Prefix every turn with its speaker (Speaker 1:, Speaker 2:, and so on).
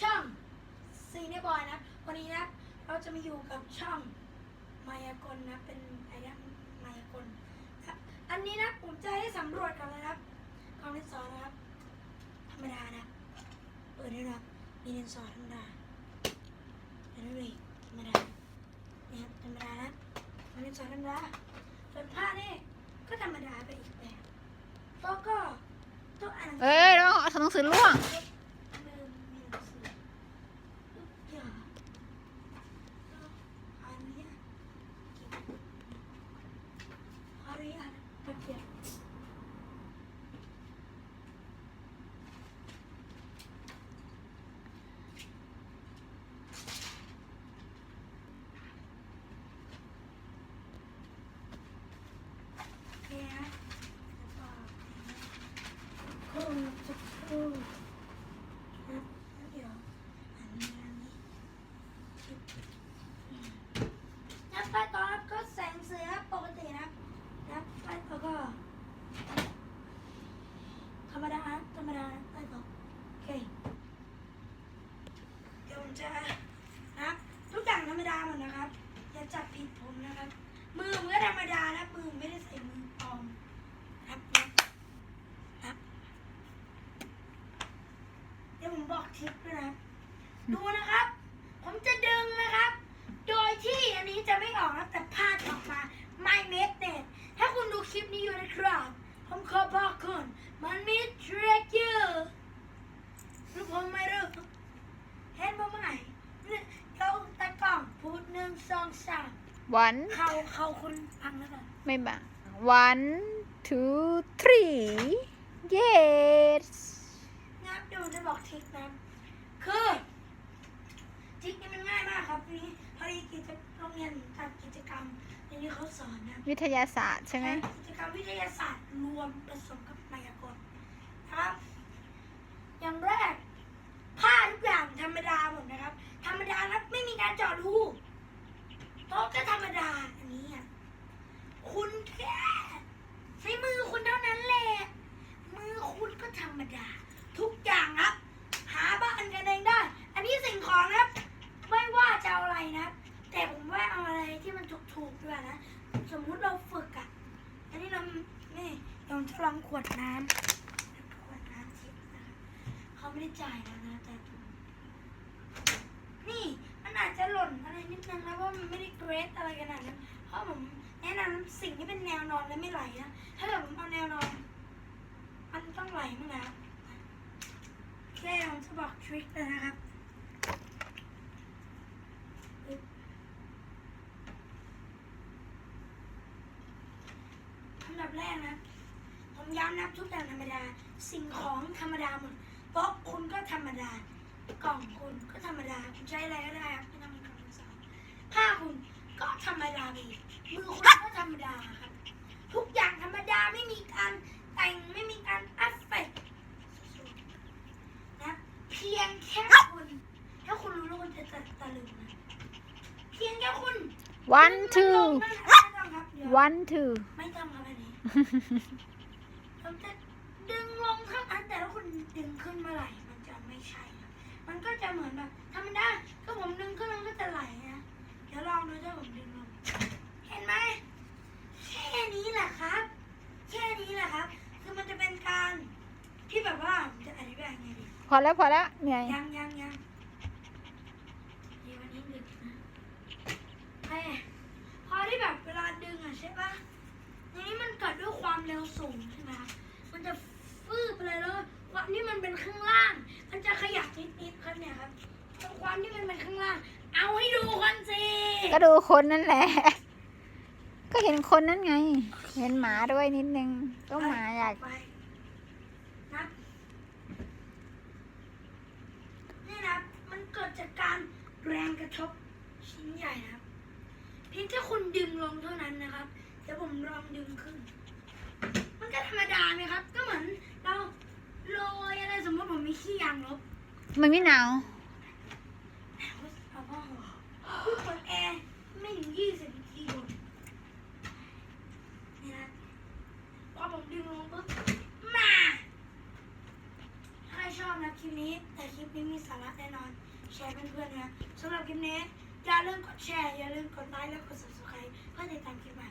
Speaker 1: ช่องซีเนบอยนะ วันนี้นะเราจะมาอยู่กับช่องมายากลนะ เป็นไอะไรนะมายากลครับ อันนี้นะผมจะให้สำรวจกันนะครับกองที่สองนะครับ ธรรมดานะเปิดได้นะครับมีดินสอธรรมดาเดี๋ยวดูดิธรรมดาเนี่ยครับธรรมดานะมีดินสอธรรมดาส่วนผ้านี่ก็ธรรมดาไปอีกแบบแล้วก็ตัวอ่าน
Speaker 2: เอ้ยแล้วเอาหนังสือล่วง
Speaker 1: เริ่มมีหนังสือทุกอย่างอันเนี้ยอันนี้อันตะเกียบโอเคนะแล้วก็คง จะพูดครับแล้วเดี๋ยวอันนี้อันนี้นับไปต่อครับก็แสงเสือปกตินะครับนับไปต่อก็ ธรรมดาครับธรรมดาไปต่อโอเคเดี๋ยวผมจะนะครับทุกอย่างธรรมดาหมดนะครับอย่าจับผิดผมนะครับ มือผมก็ธรรมดานะมือไม่ได้ใส่มือปลอมนะครับ เดี๋ยวผมบอกทริปด้วยนะดูนะครับ ผมจะดึงนะครับ โดยที่อันนี้จะไม่ออกนะแต่พาดออกมาไม่เม็ดเน็ตถ้าคุณดูคลิปนี้อยู่นะครับ ผมขอบอกคุณมันมีทริคอยู่หรือผมไม่รู้เห็นผมไหมเนี่ยเราตะกล้องพูดหนึ่งสองสาม
Speaker 2: วัน
Speaker 1: เขาเขาคุณพังแล้วกัน
Speaker 2: ไม่บัง one two three yes
Speaker 1: นะเดี๋ยวผมจะบอกทริคนะ คือทริคนี้มันง่ายมากครับนี่พอดีกิจโรงเรียนจัดกิจกรรมในนี้เขาสอนนะ
Speaker 2: วิทยาศาสตร์ใช่ไหม
Speaker 1: กิจกรรมวิทยาศาสตร์รวมผสมกับมายากลนะครับอย่างแรกผ้าทุกอย่างธรรมดาหมดนะครับ ธรรมดานะไม่มีการเจาะรูโต๊ะก็ธรรมดาอันนี้อะคุณแค่ใช้มือคุณเท่านั้นแหละ มือคุณก็ธรรมดา ทุกอย่างครับ หาบ้านกันเองได้ อันนี้สิ่งของนะครับ ไม่ว่าจะเอาอะไรนะ แต่ ผมว่าเอาอะไรที่มันถูกๆด้วยนะ สมมุติเราฝึกอะ อันนี้เรานี่เราจะลองขวดน้ำขวดน้ำทิพย์นะคะเขาไม่ได้จ่ายแล้วนะแต่ผมนี่มันอาจจะหล่นอะไรนิดนึงนะเพราะมันไม่ได้เกรดอะไรขนาดนั้น เพราะผมแนะนำสิ่งที่เป็นแนวนอนและไม่ไหลนะ ถ้าเกิดผมเอาแนวนอน มันต้องไหลมั้งนะแค่ผมจะบอกทริคเลยนะครับ ดับแรกนะ ผมย้ำนะทุกอย่างธรรมดา สิ่งของธรรมดาหมดโต๊ะคุณก็ธรรมดา กล่องคุณก็ธรรมดาคุณใช้อะไรก็ได้ครับไม่ต้องมีคำสั่งสอนผ้าคุณก็ธรรมดาไปอีกมือคุณก็ธรรมดาครับทุกอย่างธรรมดาไม่มีการแต่งไม่มีการอัฟเฟกนะเพียงแค่คุณถ้าคุณรู้แล้วคุณจะตะลึงนะเพียงแค่คุณ
Speaker 2: one
Speaker 1: ดึ
Speaker 2: two
Speaker 1: งมันลงไม่ต้องครับเดี๋ยว
Speaker 2: one two
Speaker 1: ผมจะดึงลงเท่านั้นแต่ถ้าคุณดึงขึ้นเมื่อไหร่มันจะไม่ใช่ครับมันก็จะเหมือนแบบธรรมดาก็ผมดึงขึ้นมันก็จะไหลนะเดี๋ยวลองดูถ้าผมดึงลง เห็นไหมแค่นี้แหละครับ แค่นี้แหละครับ คือมันจะเป็นการที่แบบว่าผมจะอธิบายไงดี
Speaker 2: พอแล้วพอแล้วเหนื่อย
Speaker 1: ยังยังยังเดี๋ยววันนี้ดึกนะแม่พอที่แบบเวลาดึงอะใช่ปะอันนี้มัน เกิดด้วยความเร็วสูงใช่ไหมครับมันจะฟืบไปเลยแล้วความที่มันเป็นข้างล่าง มันจะขยับนิดๆครับเนี่ยครับความที่มันเป็นข้างล่าง เอาให้ดูคนสิ
Speaker 2: ก็ดูคนนั่นแหละ ก็เห็นคนนั้นไง เห็นหมาด้วยนิดนึงก็หมาอยาก
Speaker 1: ไปนับนี่นะมันเกิดจากการแรงกระทบชิ้นใหญ่นะครับเพียงแค่คุณดึงลงเท่านั้นนะครับ เดี๋ยวผมลองดึงขึ้นมัน ก็ธรรมดาไหมครับ ก็เหมือนเราโรยอะไรสมมติผมมีขี้ยางลบ
Speaker 2: มันไม่หนาว
Speaker 1: เอาพ่อหัวพูดเปิดแอร์ไม่ถึงยี่สิบนาทีหมดนี่นะพอผมดึงลงปุ๊บมาถ้าใครชอบนะคลิปนี้ แต่คลิปนี้มีสาระแน่นอน แชร์เพื่อนๆนะสำหรับคลิปนี้อย่าลืมกดแชร์อย่าลืมกดไลค์และกด subscribe เพื่อติดตามคลิปใหม่